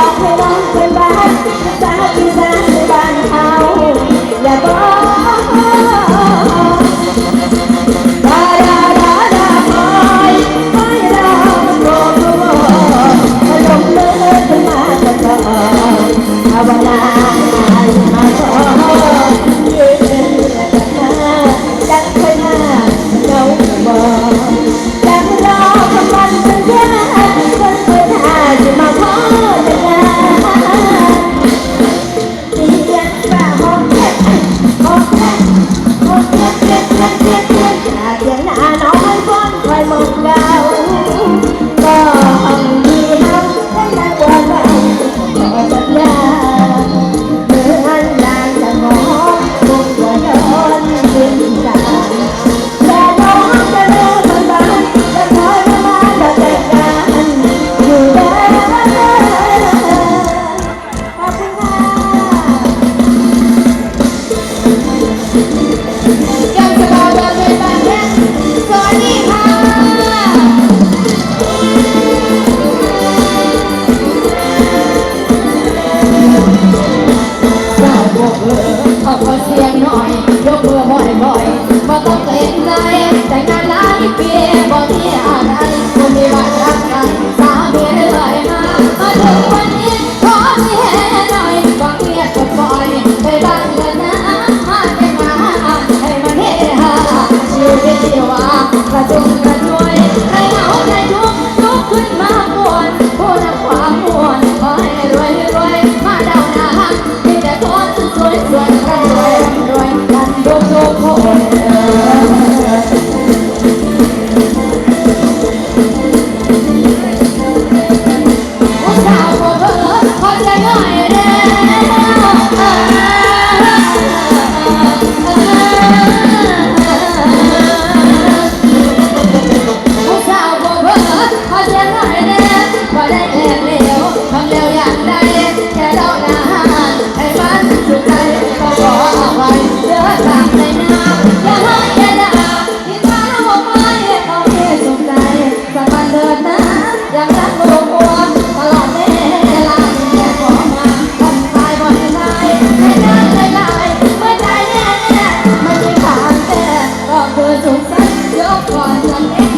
บอกให้รักไปบ้านรักษาที่ใจ เสียงหน่อยยกมือบ่อยๆบ่ต้องเต้นใจ ขอเสียงหน่อยแน่บ่ได้แอบเลี้ยวทเร็วอย่างใดแค่เท่าหนให้มันสุดใจก็ขออภัยเดือดตามใน้ำอย่าให้อด่าที่ฟ้าหัวไม้เอาเทสุดใจสักวันเดินนะอย่รักโลกวัตลอดเวลาแค่ขอมาทำตายบ่ได้ให้ได้เลยได้เมื่อใจแน่แน่ไม่ใช่ขาดแต่ก็คือสุขสันต์ยกก่อนจังเ